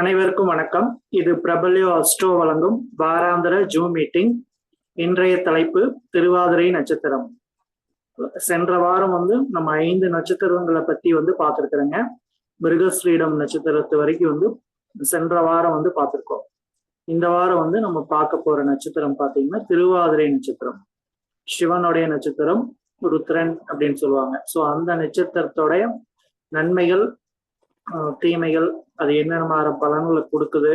அனைவருக்கும் வணக்கம். இது பிரபல்யோ அஸ்ட்ரோ வழங்கும் வாராந்திர ஜூம் மீட்டிங் இன்றைய தலைப்பு திருவாதிரை நட்சத்திரம். சென்ற வாரம் வந்து நம்ம ஐந்து நட்சத்திரங்களை பத்தி வந்து பார்த்துருக்குறோங்க. மிருகஸ்ரீடம் நட்சத்திரத்து வரைக்கும் வந்து சென்ற வாரம் வந்து பார்த்துருக்கோம். இந்த வாரம் வந்து நம்ம பார்க்க போற நட்சத்திரம் பார்த்தீங்கன்னா திருவாதிரை நட்சத்திரம். சிவனுடைய நட்சத்திரம் ருத்ரன் அப்படின்னு சொல்லுவாங்க. ஸோ அந்த நட்சத்திரத்தோடைய நன்மைகள் தீமைகள் அது என்னென்ன மாதிரி பலன்களை கொடுக்குது?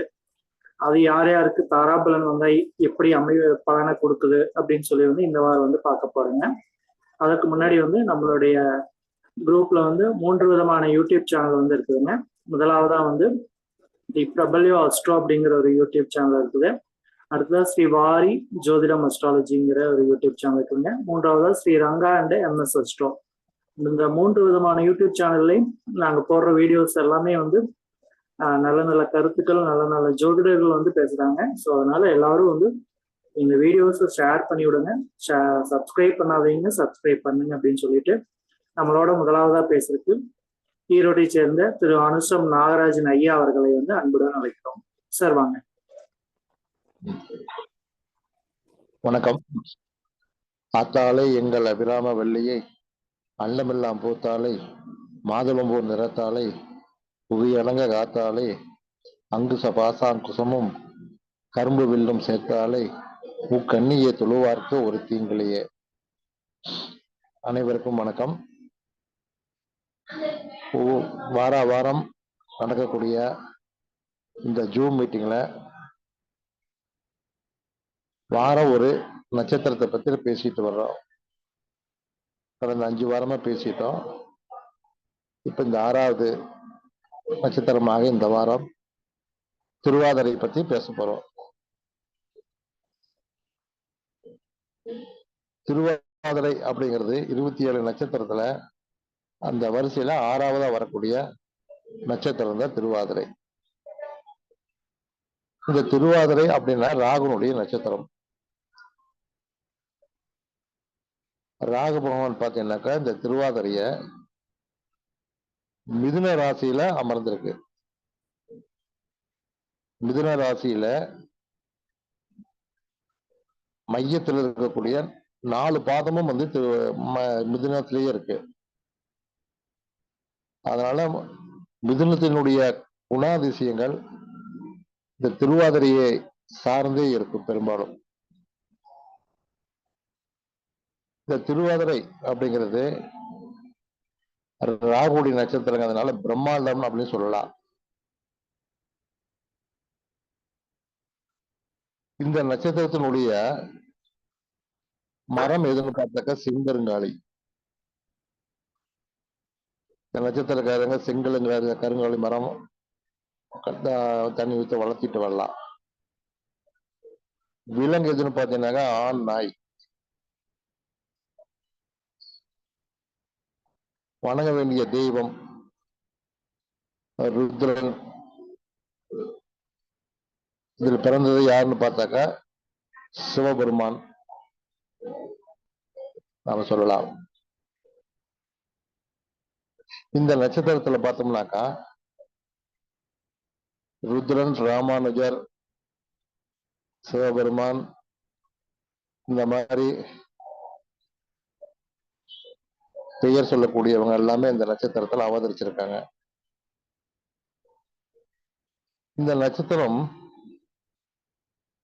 அது யார் யாருக்கு தாராபலன் வந்தா எப்படி அமை பலனை கொடுக்குது? அப்படின்னு சொல்லி வந்து இந்த வாரம் வந்து பார்க்க போறேங்க. அதுக்கு முன்னாடி வந்து நம்மளுடைய குரூப்ல வந்து மூன்று விதமான யூடியூப் சேனல் வந்து இருக்குதுங்க. முதலாவதா வந்து தி பிரபல்யோ அஸ்ட்ரோ அப்படிங்கிற ஒரு யூடியூப் சேனல் இருக்குது. அடுத்ததா ஸ்ரீ வாரி ஜோதிடம் அஸ்ட்ராலஜிங்கிற ஒரு யூடியூப் சேனல் இருக்குதுங்க. மூன்றாவதா Sri Ranga and MS astro. இந்த மூன்று விதமான யூடியூப் சேனல்லையும் நாங்கள் போடுற வீடியோஸ் எல்லாமே வந்து நல்ல நல்ல கருத்துக்கள் நல்ல நல்ல ஜோதிடர்கள் வந்து பேசுகிறாங்க ஸோ அதனால எல்லாரும் வந்து இந்த வீடியோஸை ஷேர் பண்ணி விடுங்க. சப்ஸ்கிரைப் பண்ணாதீங்க சப்ஸ்கிரைப் பண்ணுங்க அப்படின்னு சொல்லிட்டு நம்மளோட முதலாவதாக பேசுறதுக்கு ஈரோட்டை சேர்ந்த திரு அனுஷம் நாகராஜன் ஐயா அவர்களை வந்து அன்புடன் அழைக்கிறோம். சார் வாங்க. வணக்கம். ஆத்தாலே எங்கள் அபிராம வெள்ளியை அன்னமெல்லாம் பூத்தாலே மாதுளம்பூர் நிறத்தாளை புவியடங்க அங்கு அங்குச பாசாங்குசமும் கரும்பு வில்லும் சேர்த்தாலே உக்கண்ணியை தொழுவார்க்கு ஒரு தீங்கிலேயே. அனைவருக்கும் வணக்கம். வார வாரம் நடக்கக்கூடிய இந்த ஜூம் மீட்டிங்கில் வாரம் ஒரு நட்சத்திரத்தை பற்றி பேசிட்டு வர்றோம். கடந்த அஞ்சு வாரமா பேசிட்டோம். இப்ப இந்த ஆறாவது நட்சத்திரமாக இந்த வாரம் திருவாதிரை பத்தி பேச போறோம். திருவாதிரை அப்படிங்கிறது இருபத்தி ஏழு நட்சத்திரத்துல அந்த வரிசையில ஆறாவதா வரக்கூடிய நட்சத்திரம் தான் திருவாதிரை. இந்த திருவாதிரை அப்படின்னா ராகுனுடைய நட்சத்திரம். ராகு பகவான் பார்த்தீங்கன்னாக்கா இந்த திருவாதிரைய மிதுன ராசியில அமர்ந்திருக்கு. மிதுன ராசியில மையத்தில் இருக்கக்கூடிய நாலு பாதமும் வந்து திரு- ம- மிதுனத்திலேயே இருக்கு. அதனால மிதுனத்தினுடைய குணாதிசயங்கள் இந்த திருவாதிரையை சார்ந்தே இருக்கும் பெரும்பாலும். இந்த திருவாதிரை அப்படிங்கிறது ராகுடி நட்சத்திரங்கிறதுனால பிரம்மாண்டம் அப்படின்னு சொல்லலாம். இந்த நட்சத்திரத்தினுடைய மரம் எதுன்னு பார்த்தாக்க செங்கருங்காலி. இந்த நட்சத்திரக்காரங்க செங்கலுங்கிற கருங்காலி மரம் தண்ணி ஊற்றி வளர்த்திட்டு வரலாம். விலங்கு எதுன்னு பார்த்தீங்கன்னாக்கா ஆண் நாய். வணங்க வேண்டிய தெய்வம் ருத்ரன். இதில் பிறந்தது யாருன்னு பார்த்தாக்கா சிவபெருமான். நாம சொல்லலாம். இந்த நட்சத்திரத்துல பார்த்தோம்னாக்கா ருத்ரன் ராமானுஜர் சிவபெருமான் இந்த மாதிரி பெயர் சொல்லக்கூடியவங்க எல்லாமே இந்த நட்சத்திரத்துல அவதரிச்சிருக்காங்க. இந்த நட்சத்திரம்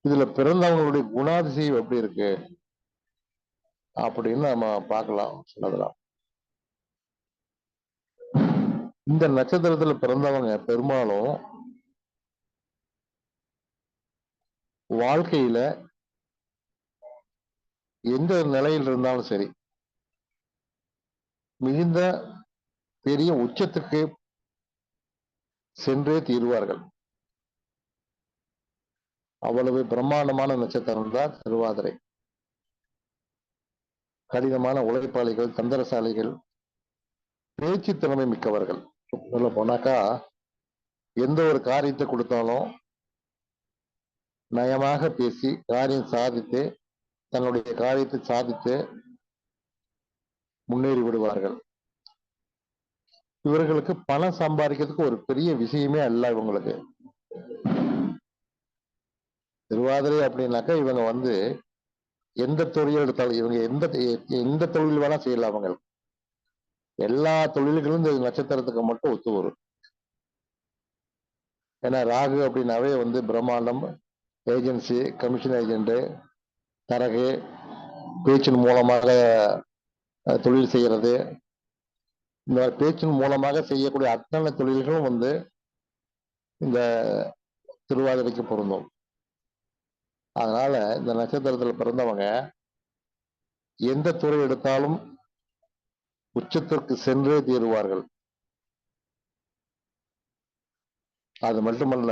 இதுல பிறந்தவங்களுடைய குணாதிசயம் எப்படி இருக்கு? அப்படின்னு நம்ம பார்க்கலாம் சொல்லலாம். இந்த நட்சத்திரத்துல பிறந்தவங்க பெரும்பாலும் வாழ்க்கையில எந்த நிலையில் இருந்தாலும் சரி மிகுந்த பெரிய உச்சத்திற்கு சென்றே தீருவார்கள். அவ்வளவு பிரம்மாண்டமான நட்சத்திரம் தான் திருவாதிரை. கடினமான உழைப்பாளிகள் தந்திரசாலிகள் பேச்சு திறமை மிக்கவர்கள். சொல்ல போனாக்கா எந்த ஒரு காரியத்தை கொடுத்தாலும் நயமாக பேசி காரியம் சாதித்து தன்னுடைய காரியத்தை சாதித்து முன்னேறி விடுவார்கள் இவர்களுக்கு பணம் சம்பாதிக்கிறதுக்கு ஒரு பெரிய விஷயமே அல்ல இவங்களுக்கு. திருவாதிரை அப்படின்னாக்கா இவங்க வந்து எந்த தொழில் எடுத்தாலும் இவங்க எந்த எந்த தொழில் வேணா செய்யலாம் அவங்க. எல்லா தொழில்களும் இந்த நட்சத்திரத்துக்கு மட்டும் ஒத்து வரும். ஏன்னா ராகு அப்படின்னாவே வந்து பிரம்மாண்டம் ஏஜென்சி கமிஷன் ஏஜென்ட் தரகு பேச்சின் மூலமாக தொழில் செய்யறது. இந்த மாதிரி பேச்சின் மூலமாக செய்யக்கூடிய அத்தனை தொழில்களும் வந்து இந்த திருவாதிரைக்கு பொருந்தும். அதனால இந்த நட்சத்திரத்தில் பிறந்தவங்க எந்த துறை எடுத்தாலும் உச்சத்திற்கு சென்றே தீருவார்கள். அது மட்டுமல்ல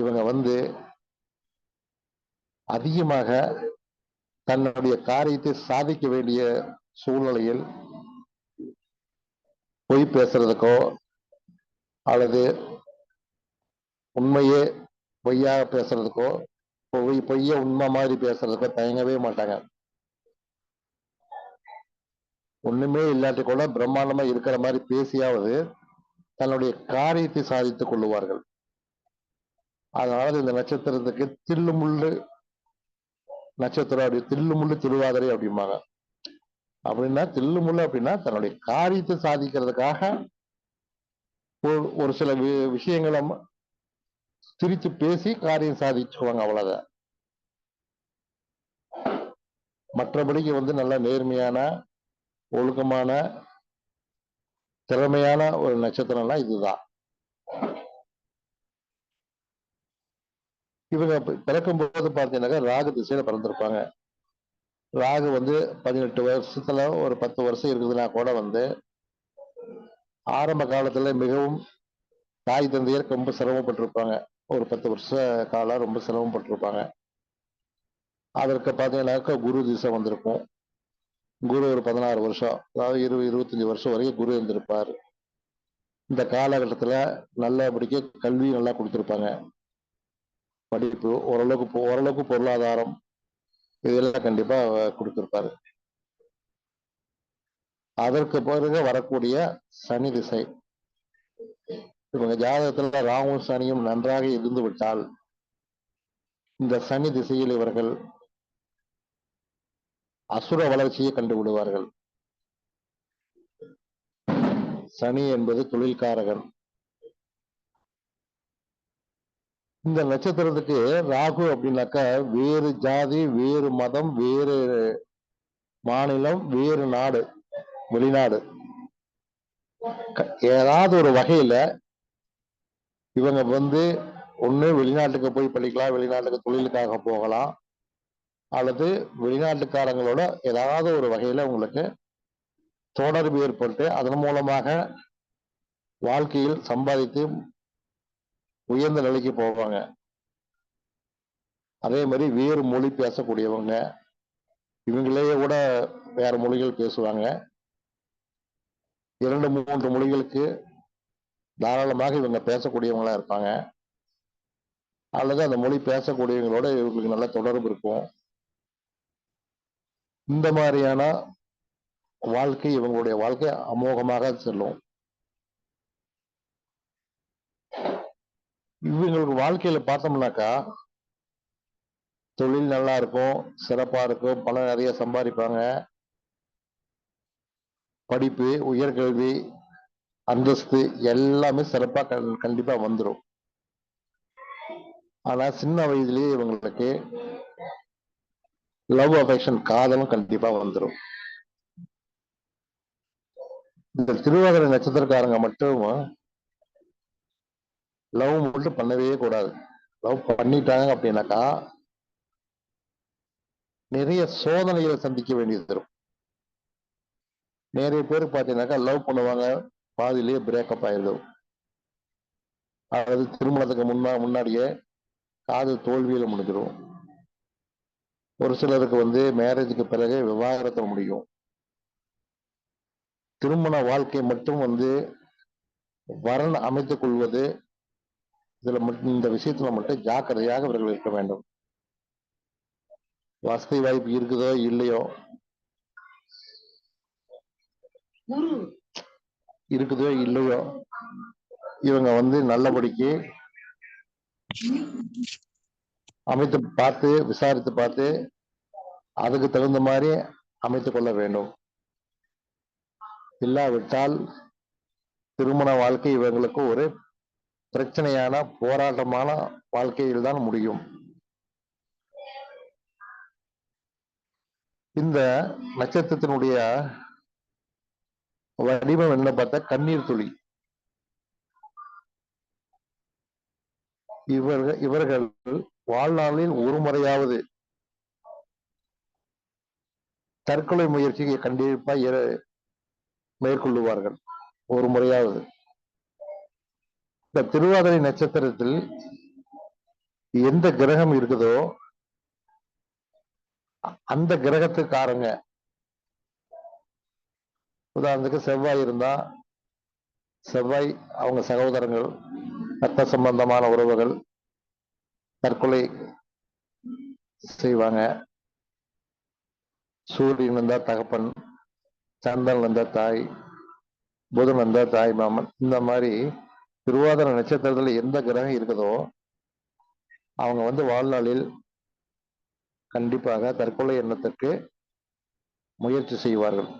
இவங்க வந்து அதிகமாக தன்னுடைய காரியத்தை சாதிக்க வேண்டிய சூழ்நிலையில் பொய் பேசுறதுக்கோ அல்லது உண்மையே பொய்யாக பேசுறதுக்கோ பொய் பொய்ய உண்மை மாதிரி பேசுறதுக்கோ தயங்கவே மாட்டாங்க. ஒண்ணுமே இல்லாட்டி கூட பிரம்மாண்டமா இருக்கிற மாதிரி பேசியாவது தன்னுடைய காரியத்தை சாதித்துக் கொள்ளுவார்கள். அதனால இந்த நட்சத்திரத்துக்கு தில்லுமுள்ளு நட்சத்திரம் அப்படி தில்லுமுள்ளு திருவாதிரை அப்படிம்பாங்க. அப்படின்னா தில்லுமுள்ளு அப்படின்னா தன்னுடைய காரியத்தை சாதிக்கிறதுக்காக ஒரு ஒரு சில வி- விஷயங்களை ம- பேசி காரியம் சாதிச்சுவாங்க அவ்வளவுதான் மற்றபடிக்கு வந்து நல்ல நேர்மையான ஒழுக்கமான திறமையான ஒரு நட்சத்திரம்னா இதுதான். இவங்க பிறக்கும் போது பார்த்தீங்கன்னாக்கா ராகு திசையில பிறந்திருப்பாங்க. ராகு வந்து பதினெட்டு வருஷத்துல ஒரு பத்து வருஷம் இருக்குதுன்னா கூட வந்து ஆரம்ப காலத்துல மிகவும் தாய் தந்தையர் ரொம்ப சிரமப்பட்டிருப்பாங்க ஒரு பத்து வருஷ காலம் ரொம்ப சிரமப்பட்டிருப்பாங்க அதற்கு பார்த்தீங்கன்னாக்கா குரு திசை வந்திருக்கும். குரு ஒரு பதினாறு வருஷம் அதாவது இருபது இருபத்தஞ்சு வருஷம் வரைக்கும் குரு இருந்திருப்பார். இந்த காலகட்டத்துல நல்லபடிக்கு கல்வி நல்லா கொடுத்திருப்பாங்க. படிப்பு ஓரளவுக்கு ஓரளவுக்கு பொருளாதாரம் இதெல்லாம் கண்டிப்பா கொடுத்திருப்பாரு. அதற்கு பிறகு வரக்கூடிய சனி திசை. இவங்க ஜாதகத்துல ராமும் சனியும் நன்றாக இருந்து விட்டால் இந்த சனி திசையில் இவர்கள் அசுர வளர்ச்சியை கண்டு விடுவார்கள். சனி என்பது தொழில்காரகன். இந்த நட்சத்திரத்துக்கு ராகு அப்படின்னாக்கா வேறு ஜாதி வேறு மதம் வேறு மாநிலம் வேறு நாடு வெளிநாடு. ஏதாவது ஒரு வகையில இவங்க வந்து ஒண்ணு வெளிநாட்டுக்கு போய் படிக்கலாம் வெளிநாட்டுக்கு தொழிலுக்காக போகலாம் அல்லது வெளிநாட்டுக்காரங்களோட ஏதாவது ஒரு வகையில உங்களுக்கு தொடர்பு ஏற்பட்டு அதன் மூலமாக வாழ்க்கையில் சம்பாதித்து உயர்ந்த நிலைக்கு போவாங்க. அதே மாதிரி வேறு மொழி பேசக்கூடியவங்க இவங்களே கூட வேற மொழிகள் பேசுவாங்க. இரண்டு மூன்று மொழிகளுக்கு தாராளமாக இவங்க பேசக்கூடியவங்களா இருப்பாங்க. அல்லது அந்த மொழி பேசக்கூடியவங்களோட இவங்களுக்கு நல்ல தொடர்பு இருக்கும். இந்த மாதிரியான வாழ்க்கை இவங்களுடைய வாழ்க்கை அமோகமாக செல்லும். இவங்களுக்கு வாழ்க்கையில பார்த்தோம்னாக்கா தொழில் நல்லா இருக்கும் சிறப்பா இருக்கும் பணம் நிறைய சம்பாதிப்பாங்க. படிப்பு உயர்கல்வி அந்தஸ்து எல்லாமே சிறப்பா கண்- கண்டிப்பா வந்துடும் ஆனா சின்ன வயதிலேயே இவங்களுக்கு லவ் அஃபெக்ஷன் காதலும் கண்டிப்பா வந்துடும் இந்த திருவாதிரை நட்சத்திரக்காரங்க மட்டும் லவ் மட்டும் பண்ணவே கூடாது. லவ் பண்ணிட்டாங்க அப்படின்னாக்கா நிறைய சோதனைகளை சந்திக்க வேண்டியது தரும் நிறைய பேர் பார்த்தீங்கன்னாக்கா லவ் பண்ணுவாங்க பாதியிலேயே பிரேக்கப் ஆயிடும் அதாவது திருமணத்துக்கு முன்னா முன்னாடியே காதல் தோல்வியில முடிஞ்சிடும் ஒரு சிலருக்கு வந்து மேரேஜுக்கு பிறகு விவாகரத்தை முடியும். திருமண வாழ்க்கை மட்டும் வந்து வரன் அமைத்துக் கொள்வது இதுல மட்டும் இந்த விஷயத்துல மட்டும் ஜாக்கிரதையாக இவர்கள் இருக்க வேண்டும். வசதி வாய்ப்பு இருக்குதோ இல்லையோ? இருக்குதோ இல்லையோ? இவங்க வந்து நல்லபடிக்கு அமைத்து பார்த்து விசாரித்து பார்த்து அதுக்கு தகுந்த மாதிரி அமைத்துக் கொள்ள வேண்டும். இல்லாவிட்டால் திருமண வாழ்க்கை இவங்களுக்கு ஒரு பிரச்சனையான போராட்டமான வாழ்க்கையில் தான் முடியும். இந்த நட்சத்திரத்தினுடைய வடிவம் என்ன பார்த்தா கண்ணீர் துளி. இவர்கள் இவர்கள் வாழ்நாளில் ஒரு முறையாவது தற்கொலை முயற்சியை கண்டிப்பா மேற்கொள்ளுவார்கள். ஒரு முறையாவது. இந்த திருவாதிரை நட்சத்திரத்தில் எந்த கிரகம் இருக்குதோ அந்த கிரகத்துக்காரங்க உதாரணத்துக்கு செவ்வாய் இருந்தா செவ்வாய் அவங்க சகோதரங்கள் ரத்த சம்பந்தமான உறவுகள் தற்கொலை செய்வாங்க. சூரியன் இருந்தா தகப்பன் சந்தன் இருந்தா தாய் புதன் இருந்தா தாய் மாமன் இந்த மாதிரி திருவாதிர நட்சத்திரத்துல எந்த கிரகம் இருக்குதோ அவங்க வந்து வாழ்நாளில் கண்டிப்பாக தற்கொலை எண்ணத்திற்கு முயற்சி செய்வார்கள்.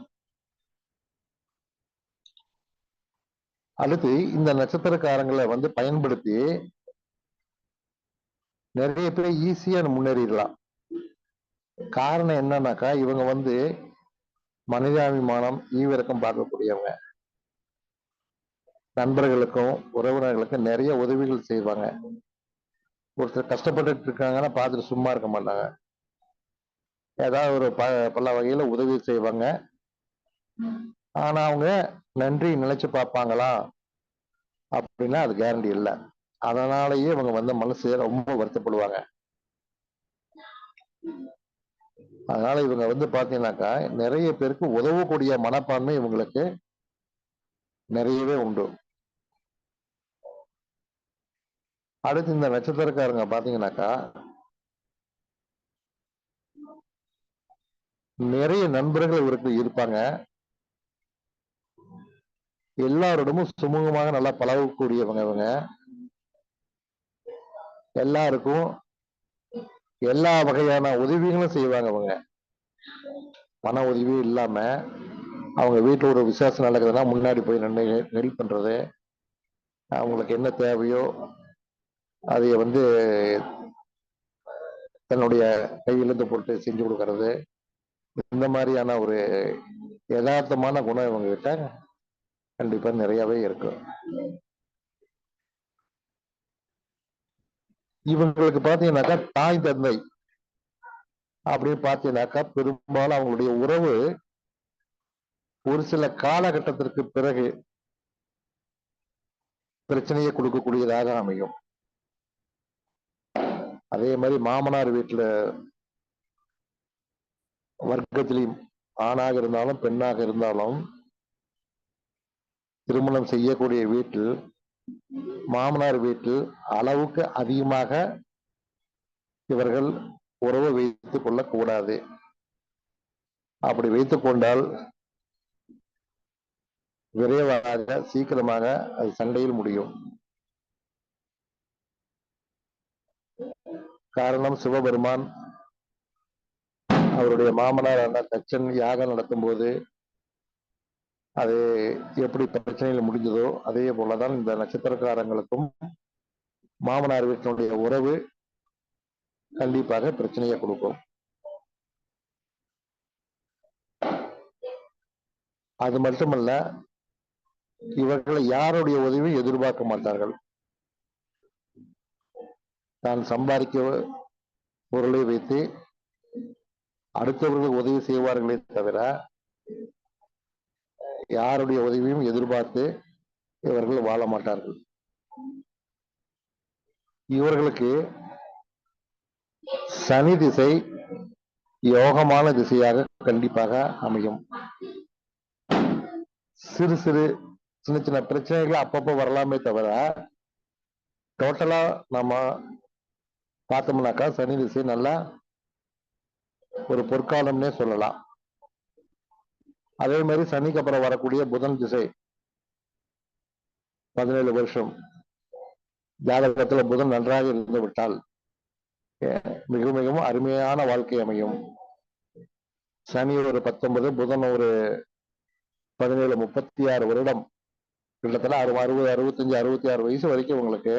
அடுத்து இந்த நட்சத்திரக்காரங்களை வந்து பயன்படுத்தி நிறைய பேர் ஈஸியா முன்னேறிடலாம். காரணம் என்னன்னாக்கா இவங்க வந்து மனிதாபிமானம் ஈவிரக்கம் பார்க்கக்கூடியவங்க. நண்பர்களுக்கும் உறவினர்களுக்கும் நிறைய உதவிகள் செய்வாங்க. ஒருத்தர் கஷ்டப்பட்டுட்டு இருக்காங்கன்னா பார்த்துட்டு சும்மா இருக்க மாட்டாங்க. ஏதாவது ஒரு ப பல வகையில உதவி செய்வாங்க. ஆனா அவங்க நன்றி நினைச்சு பார்ப்பாங்களா? அப்படின்னா அது கேரண்டி இல்லை. அதனாலயே இவங்க வந்து மனசு ரொம்ப வருத்தப்படுவாங்க. அதனால இவங்க வந்து பாத்தீங்கன்னாக்கா நிறைய பேருக்கு உதவக்கூடிய மனப்பான்மை இவங்களுக்கு நிறையவே உண்டு. அடுத்து இந்த நட்சத்திரக்காரங்க பாத்தீங்கன்னாக்கா நிறைய நண்பர்கள் இவருக்கு இருப்பாங்க. எல்லாரோடமும் சுமூகமாக நல்லா பழகக்கூடியவங்க இவங்க. எல்லாருக்கும் எல்லா வகையான உதவிகளும் செய்வாங்க அவங்க பண உதவி இல்லாம அவங்க வீட்டுல ஒரு விசேஷம் நடக்குதுன்னா முன்னாடி போய் நின்று ஹெல்ப் பண்றது. அவங்களுக்கு என்ன தேவையோ அதை வந்து தன்னுடைய கையிலிருந்து போட்டு செஞ்சு கொடுக்கறது. இந்த மாதிரியான ஒரு யதார்த்தமான குணம் இவங்க கிட்ட கண்டிப்பா நிறையவே இருக்கும் இவங்களுக்கு பாத்தீங்கன்னாக்கா தாய் தந்தை அப்படின்னு பார்த்தீங்கன்னாக்கா பெரும்பாலும் அவங்களுடைய உறவு ஒரு சில காலகட்டத்திற்கு பிறகு பிரச்சனையை கொடுக்கக்கூடியதாக அமையும். அதே மாதிரி மாமனார் வீட்டுல வர்க்கத்திலையும் ஆணாக இருந்தாலும் பெண்ணாக இருந்தாலும் திருமணம் செய்யக்கூடிய வீட்டில் மாமனார் வீட்டில் அளவுக்கு அதிகமாக இவர்கள் உறவு வைத்துக் கொள்ளக்கூடாது. அப்படி வைத்துக் கொண்டால் விரைவாக சீக்கிரமாக அது சண்டையில் முடியும். காரணம் சிவபெருமான் அவருடைய மாமனார் அண்ணா தச்சன் யாகம் நடத்தும் போது அது எப்படி பிரச்சனையில் முடிஞ்சதோ அதே போலதான் இந்த நட்சத்திரக்காரங்களுக்கும் மாமனார் வீட்டினுடைய உறவு கண்டிப்பாக பிரச்சனையை கொடுக்கும். அது மட்டுமல்ல இவர்களை யாருடைய உதவியும் எதிர்பார்க்க மாட்டார்கள். தான் சம்பாதிக்க பொருளை வைத்து அடுத்தவர்களுக்கு உதவி செய்வார்களே தவிர யாருடைய உதவியும் எதிர்பார்த்து இவர்கள் வாழ மாட்டார்கள். இவர்களுக்கு சனி திசை யோகமான திசையாக கண்டிப்பாக அமையும். சிறு சிறு சின்ன சின்ன பிரச்சனைகள் அப்பப்போ வரலாமே தவிர டோட்டலா நம்ம பார்த்தோம்னாக்கா சனி திசை நல்லா ஒரு பொற்காலம்னே சொல்லலாம். அதே மாதிரி சனிக்கு அப்புறம் வரக்கூடிய புதன் திசை பதினேழு வருஷம். ஜாதகத்துல புதன் நன்றாக இருந்து விட்டால் மிக மிகவும் அருமையான வாழ்க்கை அமையும். சனி ஒரு பத்தொன்பது புதன் ஒரு பதினேழு முப்பத்தி ஆறு வருடம். கிட்டத்தட்ட அறுபது அறுபத்தஞ்சு அறுபத்தி ஆறு வயசு வரைக்கும் உங்களுக்கு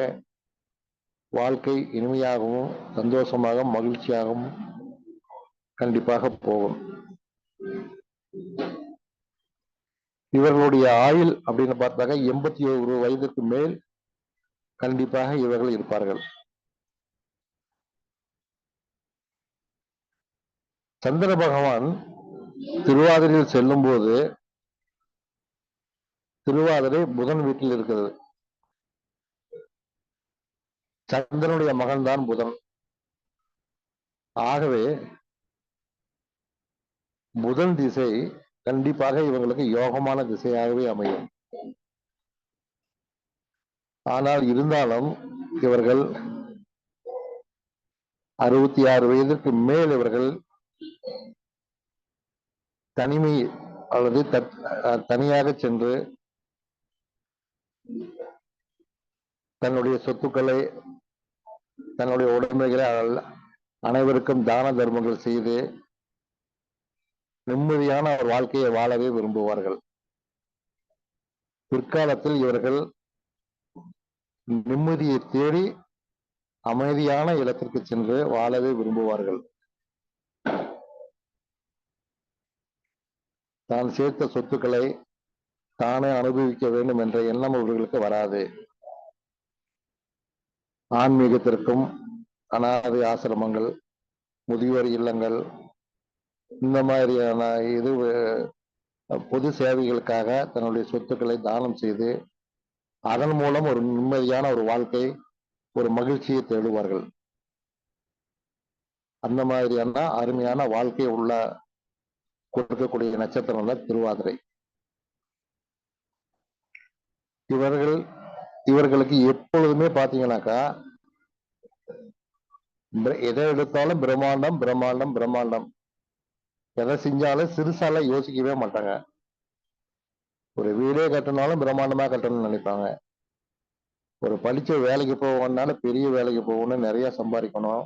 வாழ்க்கை இனிமையாகவும் சந்தோஷமாகவும் மகிழ்ச்சியாகவும் கண்டிப்பாக போகும். இவர்களுடைய ஆயுள் அப்படின்னு பார்த்தாக்க எண்பத்தி ஒரு வயதுக்கு மேல் கண்டிப்பாக இவர்கள் இருப்பார்கள். சந்திர பகவான் திருவாதிரையில் செல்லும் போது திருவாதிரை புதன் வீட்டில் இருக்கிறது. சந்திரனுடைய மகன்தான் புதன். ஆகவே புதன் திசை கண்டிப்பாக இவங்களுக்கு யோகமான திசையாகவே அமையும். ஆனால் இருந்தாலும் இவர்கள் அறுபத்தி ஆறு வயதிற்கு மேல் இவர்கள் தனிமை அல்லது தனியாக சென்று தன்னுடைய சொத்துக்களை தன்னுடைய உடைமைகளை அனைவருக்கும் தான தர்மங்கள் செய்து நிம்மதியான ஒரு வாழ்க்கையை வாழவே விரும்புவார்கள். பிற்காலத்தில் இவர்கள் நிம்மதியை தேடி அமைதியான இடத்திற்கு சென்று வாழவே விரும்புவார்கள். தான் சேர்த்த சொத்துக்களை தானே அனுபவிக்க வேண்டும் என்ற எண்ணம் இவர்களுக்கு வராது. ஆன்மீகத்திற்கும் அனாதை ஆசிரமங்கள் முதியோர் இல்லங்கள் இந்த மாதிரியான இது பொது சேவைகளுக்காக தன்னுடைய சொத்துக்களை தானம் செய்து அதன் மூலம் ஒரு நிம்மதியான ஒரு வாழ்க்கை ஒரு மகிழ்ச்சியை தேடுவார்கள். அந்த மாதிரியான அருமையான வாழ்க்கை உள்ள கொடுக்கக்கூடிய நட்சத்திரம் தான் திருவாதிரை. இவர்கள் இவர்களுக்கு எப்பொழுதுமே பாத்தீங்கன்னாக்கா எதை எடுத்தாலும் பிரம்மாண்டம் பிரம்மாண்டம் பிரம்மாண்டம். எதை செஞ்சாலும் சிறுசால யோசிக்கவே மாட்டாங்க. ஒரு வீடே கட்டினாலும் பிரம்மாண்டமா கட்டணும்னு நினைப்பாங்க. ஒரு படிச்ச வேலைக்கு போகணும்னாலும் பெரிய வேலைக்கு போகணும் நிறைய சம்பாதிக்கணும்.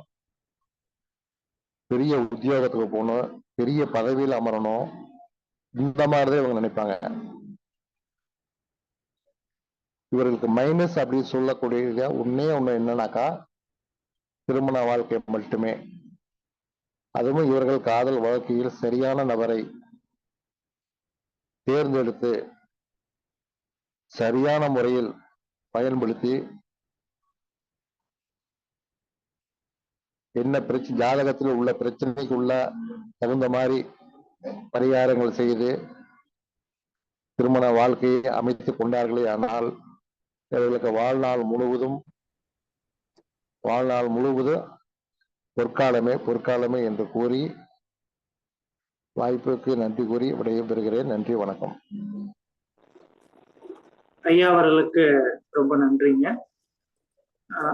பெரிய உத்தியோகத்துக்கு போகணும் பெரிய பதவியில் அமரணும். இந்த மாதிரிதான் இவங்க நினைப்பாங்க. இவர்களுக்கு மைனஸ் அப்படின்னு சொல்லக்கூடிய ஒன்னே ஒண்ணு என்னன்னாக்கா திருமண வாழ்க்கை மட்டுமே. அதுவும் இவர்கள் காதல் வாழ்க்கையில் சரியான நபரை தேர்ந்தெடுத்து சரியான முறையில் பயன்படுத்தி என்ன பிரச்சனை ஜாதகத்தில் உள்ள பிரச்சனைக்கு உள்ள தகுந்த மாதிரி பரிகாரங்கள் செய்து திருமண வாழ்க்கையை அமைத்துக் கொண்டார்களே ஆனால் இவர்களுக்கு வாழ்நாள் முழுவதும் வாழ்நாள் முழுவதும் பொற்காலமே பொற்காலமே என்று கூறி வாய்ப்புக்கு நன்றி கூறி விடைபெறுகிறேன். நன்றி வணக்கம். ஐயா அவர்களுக்கு ரொம்ப நன்றிங்க.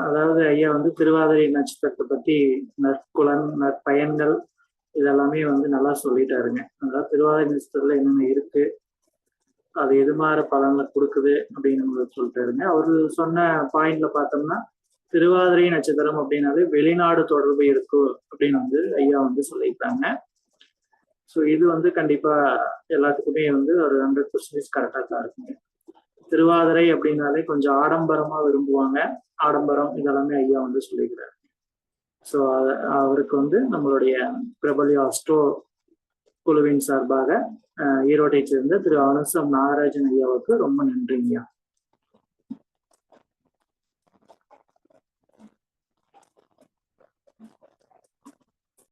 அதாவது ஐயா வந்து திருவாதிரை நட்சத்திரத்தை பத்தி நற்குலன் நற்பயன்கள் இதெல்லாமே வந்து நல்லா சொல்லிட்டாருங்க. அதாவது திருவாதிரை நட்சத்திரத்துல என்னென்ன இருக்கு அது எது மாதிரி பலன்களை கொடுக்குது அப்படின்னு உங்களுக்கு சொல்லிட்டாருங்க. அவரு சொன்ன பாயிண்ட்ல பார்த்தோம்னா திருவாதிரை நட்சத்திரம் அப்படின்னாலே வெளிநாடு தொடர்பு இருக்கு அப்படின்னு வந்து ஐயா வந்து சொல்லியிருக்காங்க. ஸோ இது வந்து கண்டிப்பா எல்லாத்துக்குமே வந்து ஒரு ஹண்ட்ரட் பர்சன்டேஜ் கரெக்டாக தான் இருக்குங்க. திருவாதிரை அப்படின்னாலே கொஞ்சம் ஆடம்பரமா விரும்புவாங்க. ஆடம்பரம் இதெல்லாமே ஐயா வந்து சொல்லிக்கிறாரு ஸோ அவருக்கு வந்து நம்மளுடைய பிரபலிய அஸ்ட்ரோ குழுவின் சார்பாக ஈரோட்டை சேர்ந்த திரு அனுசம் நாகராஜன் ஐயாவுக்கு ரொம்ப நன்றிங்கய்யா.